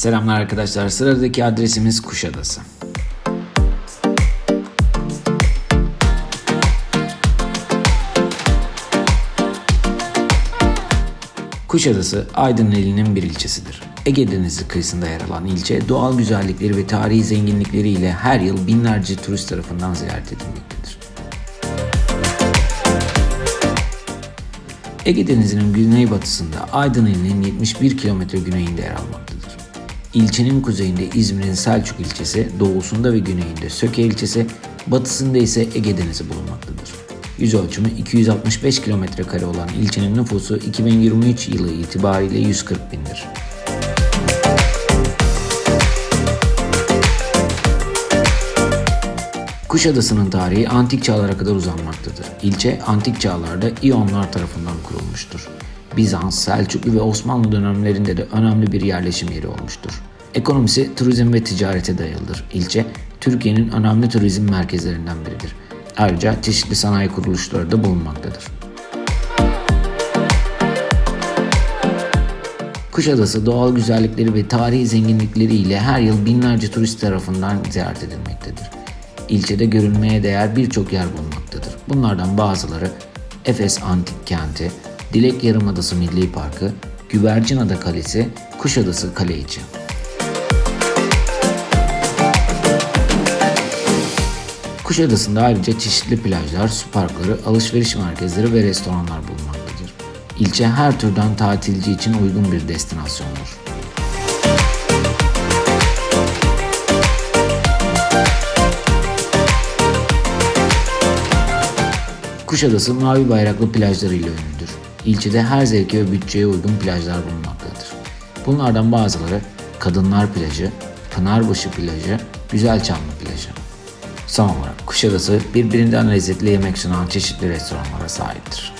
Selamlar arkadaşlar. Sıradaki adresimiz Kuşadası. Kuşadası Aydın ilinin bir ilçesidir. Ege Denizi kıyısında yer alan ilçe doğal güzellikleri ve tarihi zenginlikleriyle her yıl binlerce turist tarafından ziyaret edilmektedir. Ege Denizi'nin güneybatısında Aydın ilinin 71 kilometre güneyinde yer almaktadır. İlçenin kuzeyinde İzmir'in Selçuk ilçesi, doğusunda ve güneyinde Söke ilçesi, batısında ise Ege Denizi bulunmaktadır. Yüz ölçümü 265 kilometre kare olan ilçenin nüfusu 2023 yılı itibariyle 140 bindir. Kuşadası'nın tarihi antik çağlara kadar uzanmaktadır. İlçe antik çağlarda İyonlar tarafından kurulmuştur. Bizans, Selçuklu ve Osmanlı dönemlerinde de önemli bir yerleşim yeri olmuştur. Ekonomisi turizm ve ticarete dayalıdır. İlçe, Türkiye'nin önemli turizm merkezlerinden biridir. Ayrıca çeşitli sanayi kuruluşları da bulunmaktadır. Kuşadası doğal güzellikleri ve tarihi zenginlikleriyle her yıl binlerce turist tarafından ziyaret edilmektedir. İlçede görülmeye değer birçok yer bulunmaktadır. Bunlardan bazıları Efes Antik Kenti, Dilek Yarımadası Milli Parkı, Güvercinada Kalesi, Kuşadası Kale içi. Kuşadası'nda ayrıca çeşitli plajlar, su parkları, alışveriş merkezleri ve restoranlar bulunmaktadır. İlçe her türden tatilci için uygun bir destinasyondur. Kuşadası mavi bayraklı plajlarıyla ünlüdür. İlçede her zevke ve bütçeye uygun plajlar bulunmaktadır. Bunlardan bazıları Kadınlar Plajı, Pınarbaşı Plajı, Güzelçamlı Plajı. Son olarak Kuşadası birbirinden lezzetli yemek sunan çeşitli restoranlara sahiptir.